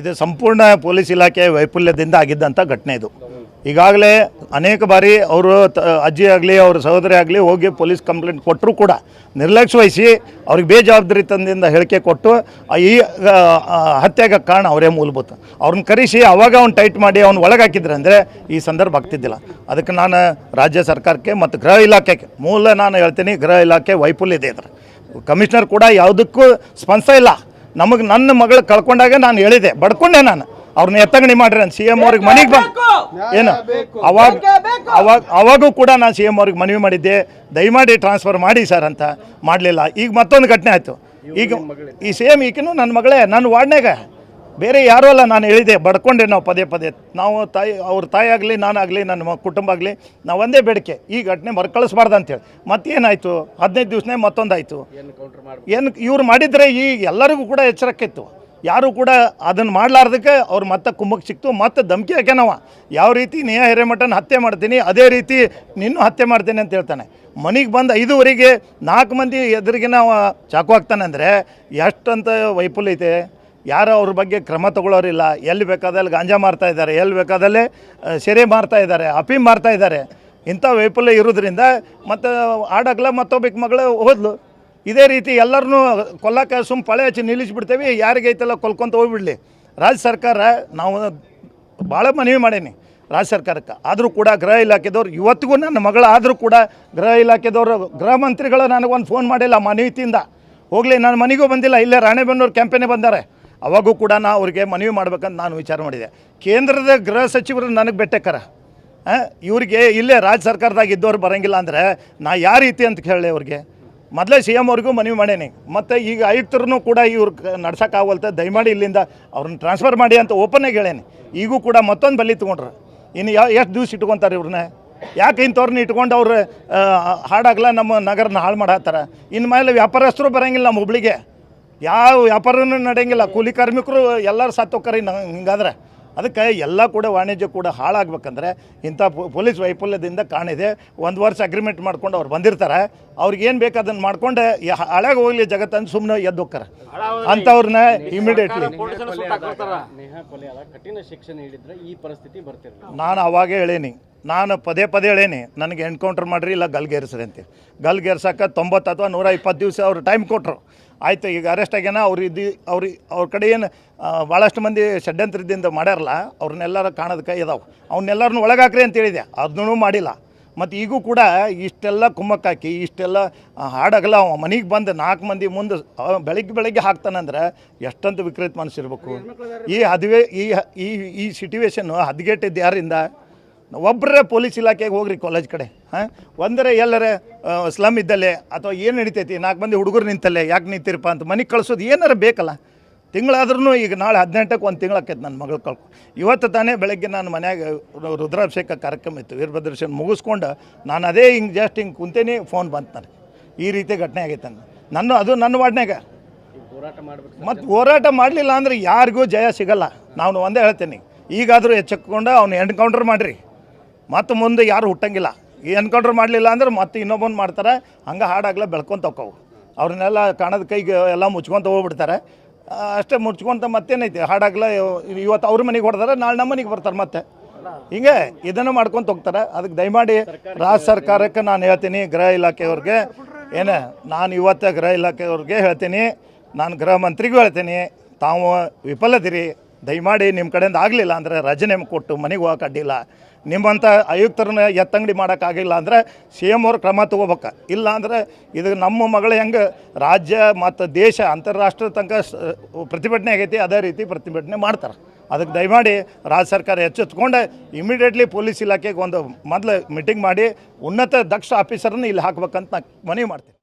ಇದು ಸಂಪೂರ್ಣ ಪೊಲೀಸ್ ಇಲಾಖೆ ವೈಫಲ್ಯದಿಂದ ಆಗಿದ್ದಂಥ ಘಟನೆ ಇದು. ಈಗಾಗಲೇ ಅನೇಕ ಬಾರಿ ಅವರು ಅಜ್ಜಿ ಆಗಲಿ, ಅವ್ರ ಸಹೋದರಿ ಆಗಲಿ ಹೋಗಿ ಪೊಲೀಸ್ ಕಂಪ್ಲೇಂಟ್ ಕೊಟ್ಟರು ಕೂಡ ನಿರ್ಲಕ್ಷ್ಯ ವಹಿಸಿ ಅವ್ರಿಗೆ ಬೇಜವಾಬ್ದಾರಿತನದಿಂದ ಹೇಳಿಕೆ ಕೊಟ್ಟು ಈ ಹತ್ಯೆಗೆ ಕಾರಣ ಅವರೇ ಮೂಲಭೂತ. ಅವ್ರನ್ನ ಕರೆಸಿ, ಅವಾಗ ಅವ್ನು ಟೈಟ್ ಮಾಡಿ ಅವ್ನು ಒಳಗೆ ಹಾಕಿದ್ರೆ ಅಂದರೆ ಈ ಸಂದರ್ಭ ಆಗ್ತಿದ್ದಿಲ್ಲ. ಅದಕ್ಕೆ ನಾನು ರಾಜ್ಯ ಸರ್ಕಾರಕ್ಕೆ ಮತ್ತು ಗೃಹ ಇಲಾಖೆಗೆ ಮೂಲ ನಾನು ಹೇಳ್ತೀನಿ, ಗೃಹ ಇಲಾಖೆ ವೈಫಲ್ಯ ಇದೆ ಇದರ ಕಮಿಷನರ್ ಕೂಡ ಯಾವುದಕ್ಕೂ ಸ್ಪಂದಿಸ್ತಾ ಇಲ್ಲ. ನಮಗೆ ನನ್ನ ಮಗಳು ಕಳ್ಕೊಂಡಾಗ ನಾನು ಹೇಳಿದೆ. ಬಡ್ಕೊಂಡೆ ನಾನು. ಅವ್ರನ್ನ ಎತ್ತಗಣಿ ಮಾಡ್ರಿ ನಾನು ಸಿ ಎಂ ಅವ್ರಿಗೆ ಮನೆಗೆ ಬಂದು ಏನು? ಅವಾಗ ಅವಾಗ ಅವಾಗೂ ಕೂಡ ನಾನು ಸಿ ಎಂ ಅವ್ರಿಗೆ ಮನವಿ ಮಾಡಿದ್ದೆ. ದಯಮಾಡಿ ಟ್ರಾನ್ಸ್ಫರ್ ಮಾಡಿ ಸರ್ ಅಂತ. ಮಾಡಲಿಲ್ಲ. ಈಗ ಮತ್ತೊಂದು ಘಟನೆ ಆಯಿತು. ಈಗ ಈ ಸೇಮ್ ಈಕಿನೂ ನನ್ನ ಮಗಳೇ. ನನ್ನ ವಾರ್ಡ್ನಾಗ ಬೇರೆ ಯಾರೂ ಅಲ್ಲ ನಾನು ಹೇಳಿದೆ ಬಡ್ಕೊಂಡೆ ನಾವು ಪದೇ ಪದೇ. ನಾವು ತಾಯಿ ಅವ್ರ ತಾಯಿ ಆಗಲಿ ನಾನಾಗಲಿ ನನ್ನ ಮ- ಕುಟುಂಬ ಆಗಲಿ ನಾವು ಒಂದೇ ಬೇಡಿಕೆ. ಈ ಘಟನೆ ಮರುಕಳಿಸ್ಬಾರ್ದು ಅಂತೇಳಿ ಮತ್ತೇನಾಯಿತು? ಹದಿನೈದು ದಿವಸನೇ ಮತ್ತೊಂದಾಯಿತು. ಏನು ಇವ್ರು ಮಾಡಿದರೆ ಈ ಎಲ್ಲರಿಗೂ ಕೂಡ ಎಚ್ಚರಕ್ಕಿತ್ತು. ಯಾರು ಕೂಡ ಅದನ್ನು ಮಾಡಲಾರ್ದಕ್ಕೆ ಅವ್ರು ಮತ್ತೆ ಕುಂಭಕ್ಕೆ ಸಿಕ್ತು ಮತ್ತೆ ಧಮಕಿ ಹಾಕ್ಯಾನವ ಯಾವ ರೀತಿ ನೇಹ ಹಿರೇಮಠನ ಹತ್ಯೆ ಮಾಡ್ತೀನಿ ಅದೇ ರೀತಿ ನಿನ್ನೂ ಹತ್ಯೆ ಮಾಡ್ತೀನಿ ಅಂತ ಹೇಳ್ತಾನೆ. ಮನೆಗೆ ಬಂದು ಐದುವರೆಗೆ ನಾಲ್ಕು ಮಂದಿ ಎದುರಿಗೆ ನಾವು ಚಾಕು ಹಾಕ್ತಾನೆ ಅಂದರೆ ಎಷ್ಟಂತ ವೈಫಲ್ಯ ಐತೆ? ಯಾರು ಅವ್ರ ಬಗ್ಗೆ ಕ್ರಮ ತಗೊಳ್ಳೋರಿಲ್ಲ. ಎಲ್ಲಿ ಬೇಕಾದಲ್ಲಿ ಗಾಂಜಾ ಮಾರ್ತಾ ಇದ್ದಾರೆ, ಎಲ್ಲಿ ಬೇಕಾದಲ್ಲಿ ಸೆರೆ ಮಾರ್ತಾ ಇದ್ದಾರೆ, ಅಫೀಮ್ ಮಾರ್ತಾ ಇದ್ದಾರೆ. ಇಂಥ ವೈಫಲ್ಯ ಇರೋದ್ರಿಂದ ಮತ್ತು ಆಡಗ್ಲ ಮತ್ತೊಬ್ಬಕ್ಕೆ ಮಗಳು ಹೋದ್ಲು. ಇದೇ ರೀತಿ ಎಲ್ಲರನ್ನೂ ಕೊಲ್ಲಕ್ಕೆ ಸುಮ್ಮ ಪಳೆ ಹಚ್ಚಿ ನಿಲ್ಲಿಸ್ಬಿಡ್ತೇವೆ. ಯಾರಿಗೈತಲ್ಲ ಕೊಲ್ಕೊಂತ ಹೋಗ್ಬಿಡಲಿ. ರಾಜ್ಯ ಸರ್ಕಾರ, ನಾವು ಭಾಳ ಮನವಿ ಮಾಡೇನಿ ರಾಜ್ಯ ಸರ್ಕಾರಕ್ಕೆ. ಆದರೂ ಕೂಡ ಗೃಹ ಇಲಾಖೆದವ್ರು, ಇವತ್ತಿಗೂ ನನ್ನ ಮಗಳಾದರೂ ಕೂಡ ಗೃಹ ಇಲಾಖೆದವರು, ಗೃಹ ಮಂತ್ರಿಗಳು ನನಗೊಂದು ಫೋನ್ ಮಾಡಿಲ್ಲ ಮನವಿತಿಯಿಂದ. ಹೋಗಲಿ ನಾನು ಮನೆಗೂ ಬಂದಿಲ್ಲ, ಇಲ್ಲೇ ರಾಣೆಬೆನ್ನೂರು ಕ್ಯಾಂಪೇನೇ ಬಂದ್ದಾರೆ ಅವಾಗೂ ಕೂಡ ನಾ ಅವ್ರಿಗೆ ಮನವಿ ಮಾಡ್ಬೇಕಂತ ನಾನು ವಿಚಾರ ಮಾಡಿದೆ. ಕೇಂದ್ರದ ಗೃಹ ಸಚಿವರು ನನಗೆ ಬೆಟ್ಟಕ್ಕರ. ಇವ್ರಿಗೆ ಇಲ್ಲೇ ರಾಜ್ಯ ಸರ್ಕಾರದಾಗ ಇದ್ದವ್ರು ಬರೋಂಗಿಲ್ಲ ಅಂದರೆ ನಾ ಯಾವ ರೀತಿ ಅಂತ ಕೇಳಿ ಅವ್ರಿಗೆ. ಮೊದಲೇ ಸಿ ಎಂ ಅವ್ರಿಗೂ ಮನವಿ ಮಾಡೇನಿ. ಮತ್ತು ಈಗ ಆಯುಕ್ತರನ್ನು ಕೂಡ ಇವ್ರು ನಡ್ಸೋಕ್ಕಾಗಲ್ತ ದಯಮಾಡಿ ಇಲ್ಲಿಂದ ಅವ್ರನ್ನ ಟ್ರಾನ್ಸ್ಫರ್ ಮಾಡಿ ಅಂತ ಓಪನ್ನಾಗಿ ಹೇಳೇನಿ. ಈಗೂ ಕೂಡ ಮತ್ತೊಂದು ಬಲಿ ತೊಗೊಂಡ್ರು. ಇನ್ನು ಯಾವ ಎಷ್ಟು ದಿವ್ಸ ಇಟ್ಕೊತಾರೆ ಇವ್ರನ್ನ ಯಾಕೆ ಇಂಥವ್ರನ್ನ ಇಟ್ಕೊಂಡು ಅವ್ರು ಹಾಡಾಗಲ್ಲ ನಮ್ಮ ನಗರನ ಹಾಳು ಮಾಡತ್ತಾರ? ಇನ್ನು ಮೇಲೆ ವ್ಯಾಪಾರಸ್ಥರು ಬರೋಂಗಿಲ್ಲ ನಮ್ಮ ಹುಬ್ಳಿಗೆ. ಯಾವ ವ್ಯಾಪಾರನೂ ನಡೆಯಂಗಿಲ್ಲ. ಕೂಲಿ ಕಾರ್ಮಿಕರು ಎಲ್ಲರೂ ಸತ್ತೋಕ್ಕರಿ ಹಿಂಗಾದ್ರೆ. ಅದಕ್ಕೆ ಎಲ್ಲ ಕೂಡ ವಾಣಿಜ್ಯ ಕೂಡ ಹಾಳಾಗ್ಬೇಕಂದ್ರೆ ಇಂಥ ಪೊಲೀಸ್ ವೈಫಲ್ಯದಿಂದ ಕಾಣಿದೆ. ಒಂದು ವರ್ಷ ಅಗ್ರಿಮೆಂಟ್ ಮಾಡ್ಕೊಂಡು ಅವ್ರು ಬಂದಿರ್ತಾರೆ. ಅವ್ರಿಗೆ ಏನು ಬೇಕು ಅದನ್ನು ಮಾಡ್ಕೊಂಡು ಹಳೆಗೆ ಹೋಗ್ಲಿ ಜಗತ್ತನ್ನು ಸುಮ್ಮನೆ ಎದ್ದು ಹೋಗ್ತಾರೆ. ಅಂಥವ್ರನ್ನ ಇಮಿಡಿಯೇಟ್ಲಿ ನೇಹಾ ಕೊಲೆ ಆದ ಕಠಿಣ ಶಿಕ್ಷೆ ನೀಡಿದ್ರೆ ಈ ಪರಿಸ್ಥಿತಿ ಬರ್ತಿರಲಿಲ್ಲ. ನಾನು ಅವಾಗೇ ಹೇಳೀನಿ ನಾನು ಪದೇ ಪದೇ ಹೇಳೇನಿ ನನಗೆ ಎನ್ಕೌಂಟರ್ ಮಾಡಿರಿ ಇಲ್ಲ ಗಲ್ಗೇರಿಸ್ರಿ ಅಂತ ಗಲ್ಗೇರ್ಸಕ್ಕೆ ತೊಂಬತ್ತು ಅಥವಾ ನೂರ ಇಪ್ಪತ್ತು ದಿವಸ ಅವ್ರು ಟೈಮ್ ಕೊಟ್ಟರು ಆಯಿತು, ಈಗ ಅರೆಸ್ಟ್ ಆಗ್ಯಾನ, ಅವ್ರು ಇದ್ದು, ಅವ್ರು ಅವ್ರ ಕಡೆ ಏನು ಭಾಳಷ್ಟು ಮಂದಿ ಷಡ್ಯಂತ್ರದಿಂದ ಮಾಡ್ಯಾರಲ್ಲ ಅವ್ರನ್ನೆಲ್ಲರ ಕಾಣದ ಕೈ ಇದಾವೆ ಅವನ್ನೆಲ್ಲರನ್ನೂ ಒಳಗಾಕ್ರಿ ಅಂತ ಹೇಳಿದೆ ಅದನ್ನೂ ಮಾಡಿಲ್ಲ. ಮತ್ತು ಈಗೂ ಕೂಡ ಇಷ್ಟೆಲ್ಲ ಕುಮ್ಮಕ್ಕಾಕಿ ಇಷ್ಟೆಲ್ಲ ಹಾಡಗಲ್ಲ ಅವ ಮನೆಗೆ ಬಂದು ನಾಲ್ಕು ಮಂದಿ ಮುಂದೆ ಬೆಳಗ್ಗೆ ಬೆಳಗ್ಗೆ ಹಾಕ್ತಾನಂದ್ರೆ ಎಷ್ಟಂತ ವಿಕೃತ ಮನಸ್ಸಿರ್ಬೇಕು ಈ ಹದಿವೆ, ಈ ಈ ಈ ಸಿಟುವೇಶನ್ನು ಹದಗೆಟ್ಟಿದ್ದು ಯಾರಿಂದ? ಒಬ್ಬರೇ ಪೊಲೀಸ್ ಇಲಾಖೆಗೆ ಹೋಗ್ರಿ ಕಾಲೇಜ್ ಕಡೆ, ಹಾಂ? ಒಂದರೆ ಎಲ್ಲರ ಸ್ಲಮ್ ಇದ್ದಲ್ಲೇ ಅಥವಾ ಏನು ನಡಿತೈತಿ? ನಾಲ್ಕು ಮಂದಿ ಹುಡುಗರು ನಿಂತಲ್ಲೇ, ಯಾಕೆ ನಿಂತಿರಪ್ಪ ಅಂತ ಮನೆಗೆ ಕಳಿಸೋದು ಏನಾರ ಬೇಕಲ್ಲ? ತಿಂಗಳಾದ್ರೂ ಈಗ ನಾಳೆ ಹದಿನೆಂಟಕ್ಕೆ ಒಂದು ತಿಂಗಳಾಕೈತೆ ನನ್ನ ಮಗಳು ಕಳ್ಕೊ. ಇವತ್ತು ತಾನೇ ಬೆಳಗ್ಗೆ ನಾನು ಮನ್ಯಾಗ ರುದ್ರಾಭಿಷೇಕ ಕಾರ್ಯಕ್ರಮ ಇತ್ತು. ವೀರಭದ್ರಶನ್ ಮುಗಿಸ್ಕೊಂಡು ನಾನು ಅದೇ ಹಿಂಗೆ ಜಸ್ಟ್ ಹಿಂಗೆ ಕುಂತೇನೆ ಫೋನ್ ಬಂತು ಈ ರೀತಿ ಘಟನೆ ಆಗೈತೆ ನನ್ನ ನನ್ನ, ಅದು ನನ್ನ ವಾರ್ಡ್ನಾಗ ಹೋರಾಟ ಮಾಡಬೇಕು ಮತ್ತು ಹೋರಾಟ ಮಾಡಲಿಲ್ಲ ಅಂದ್ರೆ ಯಾರಿಗೂ ಜಯ ಸಿಗಲ್ಲ. ನಾನು ಒಂದೇ ಹೇಳ್ತೇನೆ. ಈಗಾದರೂ ಎಚ್ಚೆತ್ಕೊಂಡು ಅವನು ಎನ್ಕೌಂಟರ್ ಮಾಡಿರಿ. ಮತ್ತು ಮುಂದೆ ಯಾರು ಹುಟ್ಟಂಗಿಲ್ಲ. ಈ ಎನ್ಕೌಂಟರ್ ಮಾಡಲಿಲ್ಲ ಅಂದ್ರೆ ಮತ್ತೆ ಇನ್ನೊಬ್ಬನ ಮಾಡ್ತಾರೆ. ಹಂಗೆ ಹಾಡಾಗ್ಲ ಬೆಳ್ಕೊಂತ ಹೋಕ್ಕವು. ಅವ್ರನ್ನೆಲ್ಲ ಕಾಣದ ಕೈಗೆ ಎಲ್ಲ ಮುಚ್ಕೊಂತ ಹೋಗ್ಬಿಡ್ತಾರೆ. ಅಷ್ಟೇ ಮುಚ್ಕೊಂತ ಮತ್ತೇನೈತಿ? ಹಾಡಾಗಲೇ ಇವತ್ತು ಅವ್ರ ಮನೆಗೆ ಹೊಡ್ತಾರೆ ನಾಳೆ ನಮ್ಮ ಮನೆಗೆ ಬರ್ತಾರೆ ಮತ್ತೆ. ಹಿಂಗೆ ಇದನ್ನು ಮಾಡ್ಕೊಂತ ಹೋಗ್ತಾರೆ. ಅದಕ್ಕೆ ದಯಮಾಡಿ ರಾಜ್ಯ ಸರ್ಕಾರಕ್ಕೆ ನಾನು ಹೇಳ್ತೀನಿ, ಗೃಹ ಇಲಾಖೆಯವ್ರಿಗೆ. ಏನೇ, ನಾನು ಇವತ್ತು ಗೃಹ ಇಲಾಖೆಯವ್ರಿಗೆ ಹೇಳ್ತೀನಿ. ನಾನು ಗೃಹ ಮಂತ್ರಿಗೂ ಹೇಳ್ತೀನಿ, ತಾವು ವಿಫಲದಿರಿ. ದಯಮಾಡಿ ನಿಮ್ಮ ಕಡೆಯಿಂದ ಆಗಲಿಲ್ಲ ಅಂದರೆ ರಜೆ ಕೊಟ್ಟು ಮನೆಗೆ ಹೋಗಕ್ಕೆ ಅಡ್ಡಿಲ್ಲ ನಿಮ್ಮಂಥ ಆಯುಕ್ತರನ್ನ ಎತ್ತಂಗಡಿ ಮಾಡೋಕ್ಕಾಗಿಲ್ಲ ಅಂದರೆ ಸಿ ಎಂ ಅವ್ರು ಕ್ರಮ ತೊಗೋಬೇಕು. ಇಲ್ಲ ಅಂದರೆ ಇದು ನಮ್ಮ ಮಗಳು ಹೆಂಗೆ ರಾಜ್ಯ ಮತ್ತು ದೇಶ ಅಂತಾರಾಷ್ಟ್ರ ತನಕ ಪ್ರತಿಭಟನೆ ಆಗೈತಿ, ಅದೇ ರೀತಿ ಪ್ರತಿಭಟನೆ ಮಾಡ್ತಾರೆ. ಅದಕ್ಕೆ ದಯಮಾಡಿ ರಾಜ್ಯ ಸರ್ಕಾರ ಎಚ್ಚೆತ್ಕೊಂಡು ಇಮಿಡಿಯೇಟ್ಲಿ ಪೊಲೀಸ್ ಇಲಾಖೆಗೆ ಒಂದು ಮೊದಲು ಮೀಟಿಂಗ್ ಮಾಡಿ ಉನ್ನತ ದಕ್ಷ ಆಫೀಸರನ್ನು ಇಲ್ಲಿ ಹಾಕ್ಬೇಕಂತ ನಾನು ಮನವಿ ಮಾಡ್ತೀನಿ.